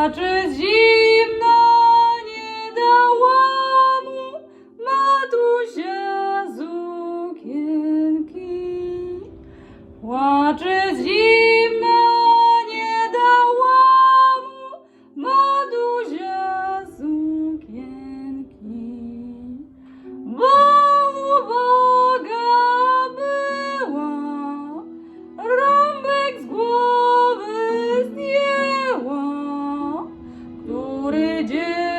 Znaczy zimna nie dała mu matusia z okienki. Zimna. добрый.